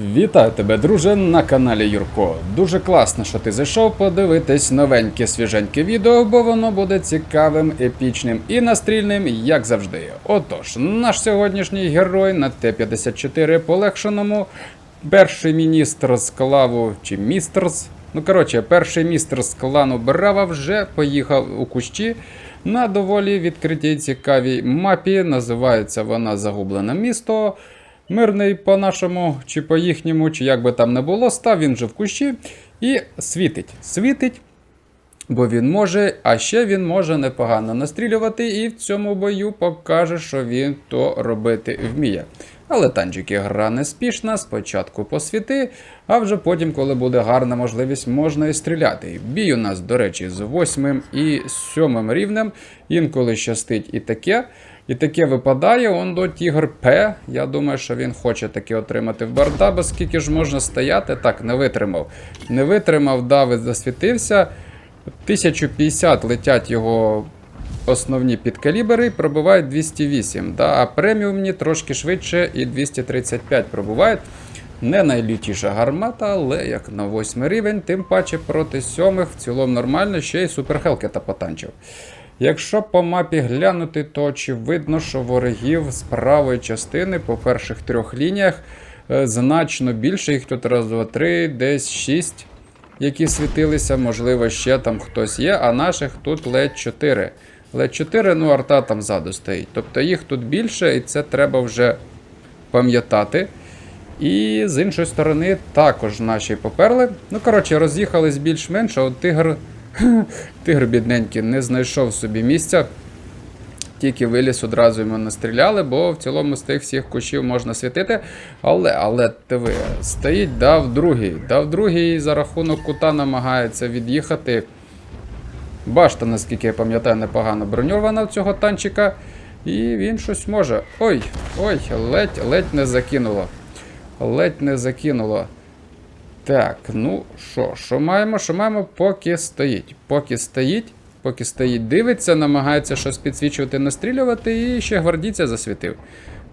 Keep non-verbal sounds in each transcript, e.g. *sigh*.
Вітаю тебе, друже, на каналі Юрко. Дуже класно, що ти зайшов подивитись новеньке свіженьке відео, бо воно буде цікавим, епічним і настрільним, як завжди. Отож, наш сьогоднішній герой на Т-54 полегшеному, перший міністр з клаву чи містерс. Ну, коротше, перший містер з клану Брава вже поїхав у кущі на доволі відкритій цікавій мапі. Називається вона Загублене місто. Мирний по-нашому, чи по їхньому, чи як би там не було, став він же в кущі і світить. Світить, бо він може, а ще він може непогано настрілювати, і в цьому бою покаже, що він то робити вміє. Але танчики гра не спішна, спочатку посвіти, а вже потім, коли буде гарна можливість, можна і стріляти. Бій у нас, до речі, з 8 і 7 рівнем, інколи щастить і таке. І таке випадає, он до Тігр П. Я думаю, що він хоче таке отримати в барда, бо скільки ж можна стояти, так, не витримав. Не витримав, дав і засвітився. 1050 летять його основні підкалібери, пробивають 208. Да? А преміумні трошки швидше і 235 пробувають. Не найлютіша гармата, але як на 8 рівень, тим паче проти сьомих в цілому нормально, ще й суперхелкета потанчив. Якщо по мапі глянути, то очевидно, що ворогів з правої частини по перших трьох лініях е, значно більше. Їх тут раз, два, три, десь шість, які світилися, можливо, ще там хтось є, а наших тут ледь 4. Ледь 4, ну арта там ззаду стоїть. Тобто їх тут більше, і це треба вже пам'ятати. І з іншої сторони, також наші поперли. Ну, коротше, роз'їхались більш-менш, а от тигр. Тигр бідненький не знайшов собі місця. Тільки виліз, одразу йому настріляли, бо в цілому з тих всіх кущів можна світити. Але, але диви, стоїть, дав другий. Дав другий за рахунок кута намагається від'їхати. Башта, наскільки я пам'ятаю, непогано броньована в цього танчика. І він щось може. Ой, ой, ледь, ледь не закинуло. Ледь не закинуло. Так, ну що, що маємо? Що маємо, поки стоїть. Поки стоїть, поки стоїть, дивиться, намагається щось підсвічувати, настрілювати, і ще гвардійця засвітив.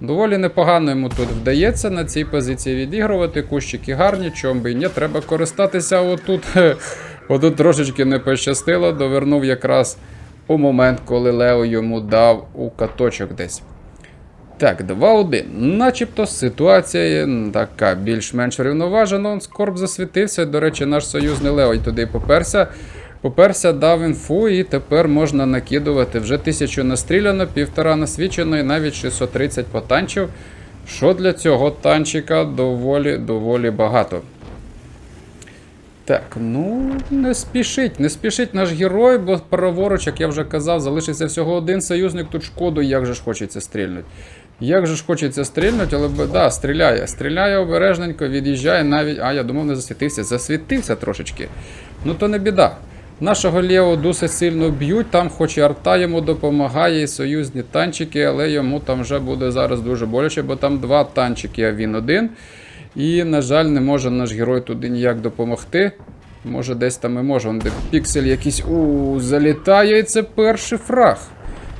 Доволі непогано йому тут вдається на цій позиції відігрувати. Кущики гарні, чом би і ні, треба користатися отут. *laughs* Отут трошечки не пощастило, довернув якраз у момент, коли Лео йому дав у каточок десь. Так, 2-1. Начебто ситуація така більш-менш рівноважена. Скорб засвітився. До речі, наш союзний Лео й туди поперся. Поперся, дав інфу, і тепер можна накидувати. Вже 1000 настріляно, півтора насвічено і навіть 630 потанчів. Що для цього танчика доволі доволі багато. Так, ну не спішить, не спішить наш герой, бо праворуч, як я вже казав, залишиться всього один союзник, тут шкоду, як же ж хочеться стрільнути. Як же ж хочеться стрільнути, але да, стріляє. Стріляє обережненько, від'їжджає навіть. А, я думав, не засвітився. Засвітився трошечки. Ну то не біда. Нашого Лєво досить сильно б'ють, там хоч і арта йому допомагає, і союзні танчики, але йому там вже буде зараз дуже боляче, бо там два танчики, а він один. І, на жаль, не може наш герой туди ніяк допомогти. Може, десь там і може. Вон де піксель якийсь. У, залітає, і це перший фраг.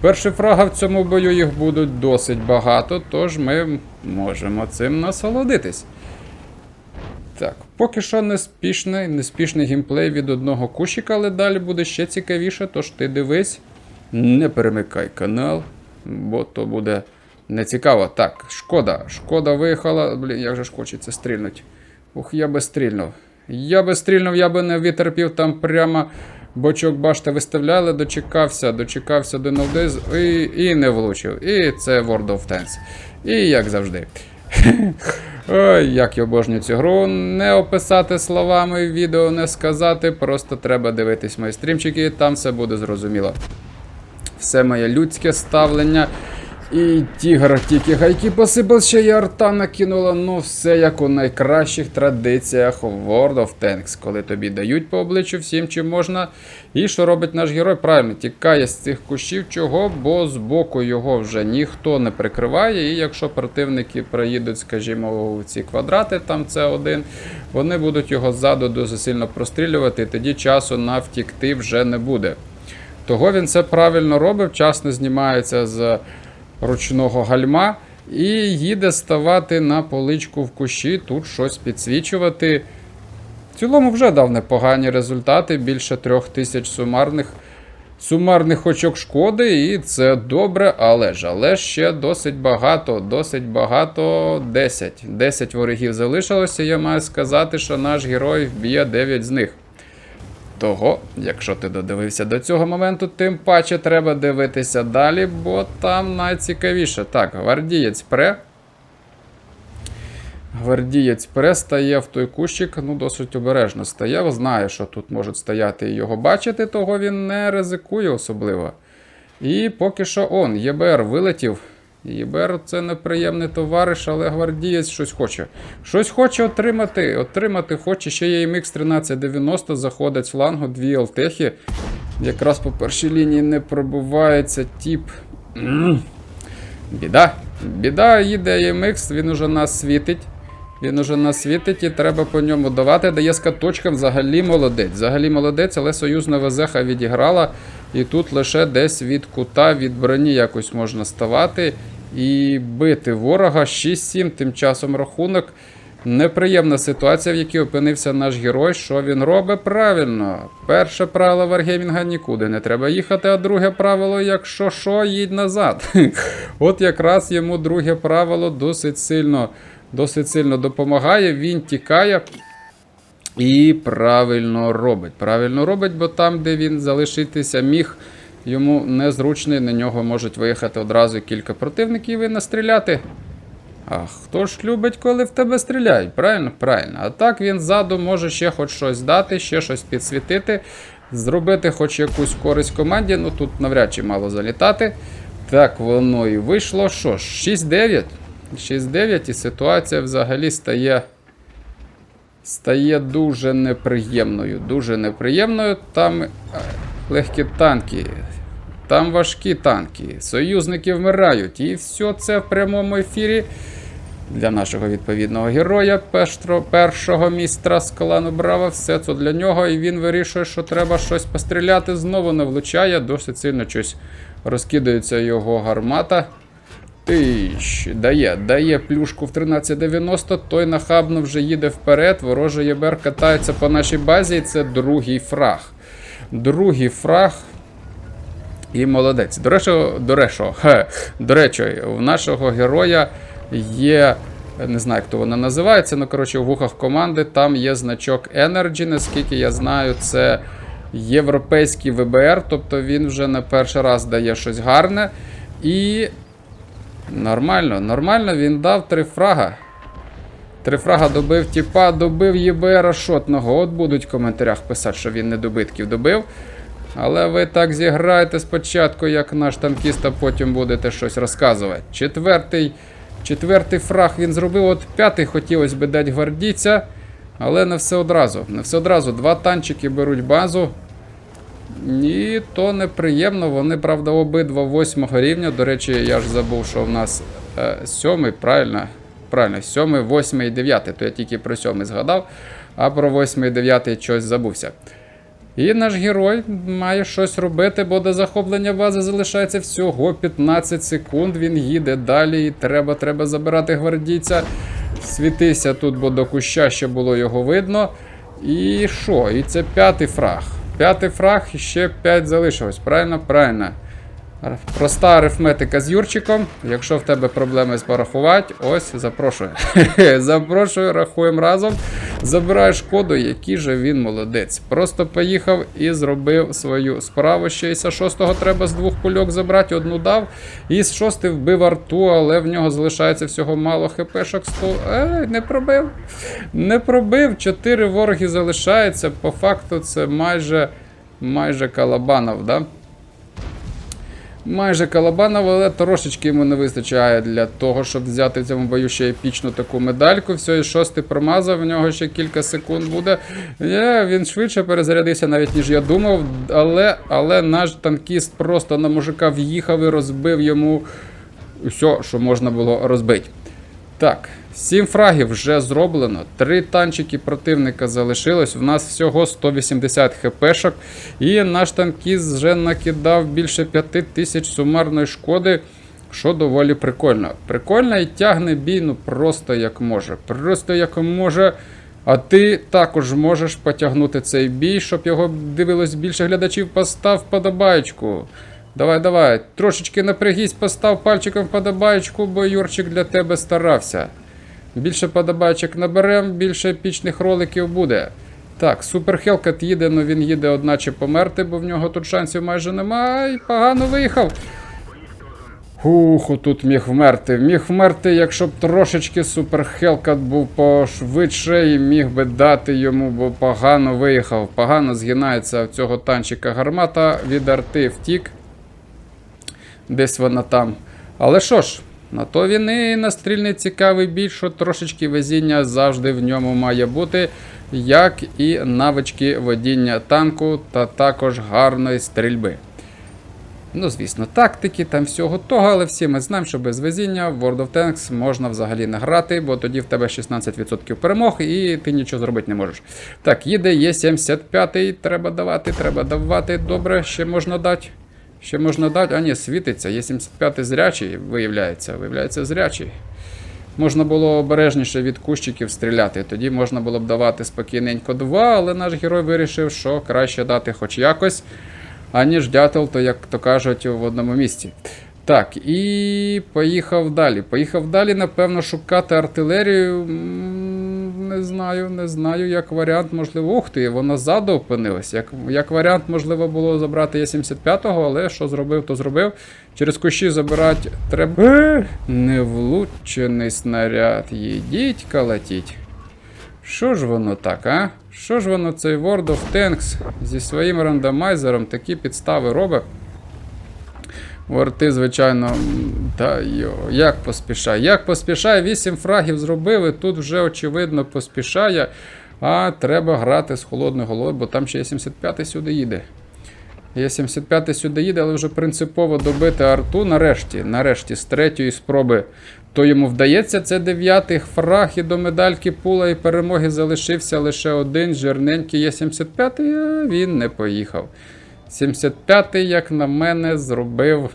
Перший фрага в цьому бою їх будуть досить багато, тож ми можемо цим насолодитись. Так, поки що неспішний, неспішний геймплей від одного кущика, але далі буде ще цікавіше, тож ти дивись, не перемикай канал, бо то буде нецікаво. Так, шкода, шкода виїхала. Блін, як же ж хочеться стрільнути. Ух, я би стрільнув. Я би стрільнув, я би не витерпів там прямо бочок башти виставляли, дочекався, дочекався до новдиз і, і не влучив. І це World of Tanks. І як завжди. *laughs* Ой, як я обожнюю цю гру. Не описати словами, відео не сказати, просто треба дивитись мої стрімчики, там все буде зрозуміло. Все моє людське ставлення. І тігр тільки гайки посипав, ще й арта накинула. Ну, все як у найкращих традиціях World of Tanks, коли тобі дають по обличчю всім, чим можна. І що робить наш герой? Правильно, тікає з цих кущів, чого, бо з боку його вже ніхто не прикриває. І якщо противники проїдуть, скажімо, у ці квадрати, там це один, вони будуть його ззаду дуже сильно прострілювати, і тоді часу на втікти вже не буде. Того він це правильно робив, вчасно знімається з ручного гальма. І їде ставати на поличку в кущі, тут щось підсвічувати. В цілому вже дав непогані результати, більше трьох тисяч сумарних, сумарних очок шкоди, і це добре, але ж, але ще досить багато, досить багато, 10. 10 ворогів залишилося. Я маю сказати, що наш герой вб'є 9 з них. Того, якщо ти додивився до цього моменту, тим паче треба дивитися далі, бо там найцікавіше. Так, гвардієць пре. Гвардієць пре стає в той кущик, ну досить обережно стає. Знає, що тут можуть стояти і його бачити, того він не ризикує особливо. І поки що он, ЄБР вилетів. ЄБР це неприємний товариш, але гвардієць щось хоче. Щось хоче отримати. Отримати хоче. Ще є MX 1390, заходить з флангу, дві Алтехи. Якраз по першій лінії не пробувається тіп. Біда. Біда їде MX, він уже нас світить. Він уже нас світить і треба по ньому давати. Дає з взагалі молодець. Взагалі молодець, але союзна везеха відіграла. І тут лише десь від кута, від броні якось можна ставати і бити ворога. 6-7 тим часом рахунок. Неприємна ситуація, в якій опинився наш герой. Що він робить правильно? Перше правило Варгеймінга нікуди не треба їхати, а друге правило, якщо що, їдь назад. *laughs* От якраз йому друге правило досить сильно, досить сильно допомагає. Він тікає. І правильно робить. Правильно робить, бо там, де він залишитися міг, йому незручно, на нього можуть виїхати одразу кілька противників і настріляти. А хто ж любить, коли в тебе стріляють? Правильно? Правильно. А так він ззаду може ще хоч щось дати, ще щось підсвітити, зробити хоч якусь користь команді. Ну тут навряд чи мало залітати. Так, воно і вийшло. Що ж, 6-9. 6-9 і ситуація взагалі стає стає дуже неприємною. Дуже неприємною. Там е, легкі танки, там важкі танки, союзники вмирають. І все це в прямому ефірі для нашого відповідного героя, першого містра з клану Браво. Все це для нього. І він вирішує, що треба щось постріляти. Знову не влучає, досить сильно щось розкидається його гармата. Тищ, дає, дає плюшку в 1390, той нахабно вже їде вперед. Ворожий ЄБР катається по нашій базі, і це другий фраг. Другий фраг. І молодець. До речі, до речі, до речі, у нашого героя є. Не знаю, як то вона називається, ну коротше, у вухах команди там є значок Energy, наскільки я знаю, це європейський ВБР, тобто він вже не перший раз дає щось гарне. І Нормально, нормально, він дав три фрага. Три фрага добив тіпа, добив ЄБР шотного. От будуть в коментарях писати, що він недобитків добив. Але ви так зіграєте спочатку, як наш танкіст, а потім будете щось розказувати. Четвертий, четвертий фраг він зробив. От п'ятий хотілося би дати гвардійця, але не все одразу. Не все одразу. Два танчики беруть базу. І то неприємно. Вони, правда, обидва восьмого рівня. До речі, я ж забув, що в нас е, сьомий, правильно? Правильно, сьомий, восьмий і дев'ятий. То я тільки про сьомий згадав, а про восьмий і дев'ятий щось забувся. І наш герой має щось робити, бо до захоплення бази залишається всього 15 секунд. Він їде далі, і треба, треба забирати гвардійця. Світися тут, бо до куща ще було його видно. І що? І це п'ятий фраг. П'ятий фраг ще 5 залишилось. Правильно? Правильно. Проста арифметика з Юрчиком. Якщо в тебе проблеми з порахувати, ось запрошую. *laughs* запрошую, рахуємо разом. Забираю шкоду, який же він молодець. Просто поїхав і зробив свою справу. Ще із 6-го треба з двох кульок забрати, одну дав. І з 6 вбив арту, але в нього залишається всього мало хпшок 100. Ей, не пробив. Не пробив. 4 вороги залишається. По факту це майже, майже калабанов, да? Майже Калабанов, але трошечки йому не вистачає для того, щоб взяти в цьому бою ще епічну таку медальку. Все, і шостий промазав, в нього ще кілька секунд буде. Є, він швидше перезарядився, навіть ніж я думав. Але, але наш танкіст просто на мужика в'їхав і розбив йому все, що можна було розбити. Так, 7 фрагів вже зроблено. Три танчики противника залишилось. У нас всього 180 хпшок. І наш танкіст вже накидав більше 5 тисяч сумарної шкоди. що доволі прикольно. Прикольно і тягне бій, ну просто як може. Просто як може. А ти також можеш потягнути цей бій, щоб його дивилось більше глядачів. Постав вподобаєчку. Давай, давай. Трошечки напрягись, постав пальчиком вподобаєчку, бо Юрчик для тебе старався. Більше подобайчик наберем, більше епічних роликів буде. Так, Супер Хелкат їде, але він їде одначе померти, бо в нього тут шансів майже немає. І погано виїхав. Ух, тут міг вмерти. Міг вмерти, якщо б трошечки Супер Хелкат був пошвидше і міг би дати йому, бо погано виїхав. Погано згинається в цього танчика гармата. Від арти втік. Десь вона там. Але що ж, на то він і настрільний цікавий бій, трошечки везіння завжди в ньому має бути, як і навички водіння танку та також гарної стрільби. Ну, звісно, тактики, там всього того, але всі ми знаємо, що без везіння в World of Tanks можна взагалі не грати, бо тоді в тебе 16% перемог і ти нічого зробити не можеш. Так, їде є 75-й, треба давати, треба давати. Добре, ще можна дати. Ще можна дати. А ні, світиться. Є75 зрячий, виявляється. Виявляється, зрячий. Можна було обережніше від кущиків стріляти. Тоді можна було б давати спокійненько два, але наш герой вирішив, що краще дати хоч якось, аніж дятел, то як то кажуть, в одному місці. Так, і поїхав далі. Поїхав далі, напевно, шукати артилерію. Не знаю, не знаю, як варіант, можливо. Ух ти, вона ззаду опинилась. Як, як варіант, можливо, було забрати Є75-го, але що зробив, то зробив. Через кущі забирати треба. Е, Невлучений снаряд. Їдіть, калатіть. Що ж воно так, а? Що ж воно цей World of Tanks зі своїм рандомайзером такі підстави робить? Ворти, звичайно, та йо, як поспішає. Як поспішає, 8 фрагів зробили, тут вже очевидно поспішає. А треба грати з холодною головою, бо там ще є 75 сюди їде. Є 75 сюди їде, але вже принципово добити арту нарешті, нарешті, з третьої спроби. То йому вдається, це дев'ятий фраг і до медальки пула і перемоги залишився лише один жирненький є 75 а він не поїхав. 75-й, як на мене, зробив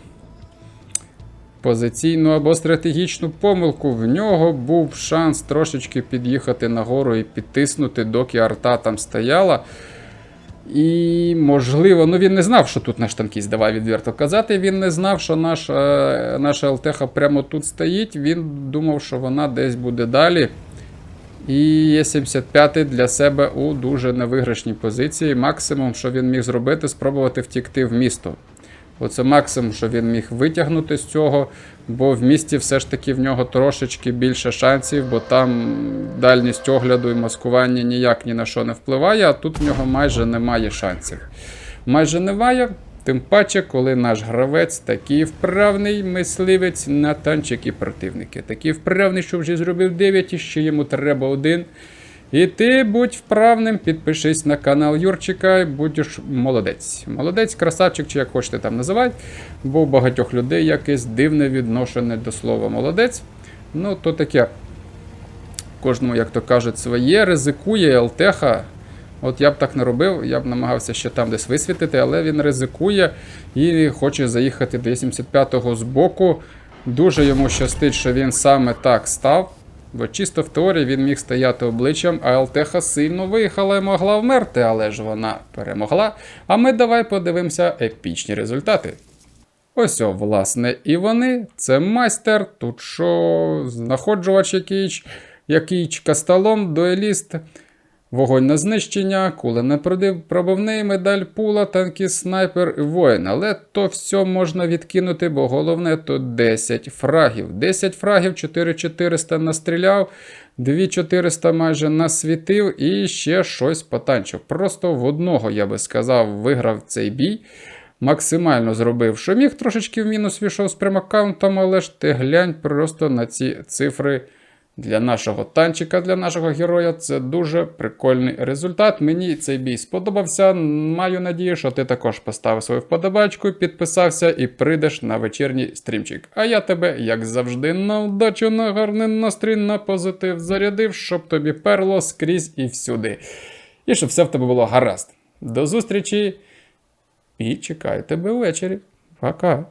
позиційну або стратегічну помилку. В нього був шанс трошечки під'їхати нагору і підтиснути, доки арта там стояла. І, можливо, ну він не знав, що тут наш танкіст, давай відверто казати. Він не знав, що наш, е, наша ЛТХ прямо тут стоїть. Він думав, що вона десь буде далі. І є 75 для себе у дуже невиграшній позиції. Максимум, що він міг зробити, спробувати втікти в місто. Оце максимум, що він міг витягнути з цього, бо в місті все ж таки в нього трошечки більше шансів, бо там дальність огляду і маскування ніяк ні на що не впливає, а тут в нього майже немає шансів. Майже немає, тим паче, коли наш гравець такий вправний мисливець на танчики противники. Такий вправний, що вже зробив 9 і ще йому треба один. І ти будь вправним, підпишись на канал Юрчика і будеш молодець. Молодець, красавчик, чи як хочете там називати, бо у багатьох людей якесь дивне відношення до слова молодець. Ну, то таке. Кожному, як то кажуть, своє, ризикує ЛТХ. От я б так не робив, я б намагався ще там десь висвітити, але він ризикує і хоче заїхати до 85-го з боку. Дуже йому щастить, що він саме так став. Бо чисто в теорії він міг стояти обличчям, а ЛТХ сильно виїхала і могла вмерти, але ж вона перемогла. А ми давай подивимося епічні результати. Ось, о, власне, і вони. Це майстер, тут що, знаходжувач якийсь, якийсь касталом, дуеліст. Вогонь на знищення, куля не пробивний, медаль пула, танкіст, снайпер і воїн. Але то все можна відкинути, бо головне то 10 фрагів. 10 фрагів, 4400 настріляв, 2400 майже насвітив і ще щось потанчив. Просто в одного, я би сказав, виграв цей бій. Максимально зробив, що міг, трошечки в мінус війшов з прем-аккаунтом, але ж ти глянь просто на ці цифри. Для нашого танчика, для нашого героя це дуже прикольний результат. Мені цей бій сподобався. Маю надію, що ти також поставив свою вподобачку, підписався і прийдеш на вечірній стрімчик. А я тебе, як завжди, на удачу, на гарний настрій, на позитив зарядив, щоб тобі перло скрізь і всюди. І щоб все в тебе було гаразд. До зустрічі і чекаю тебе ввечері. Пока.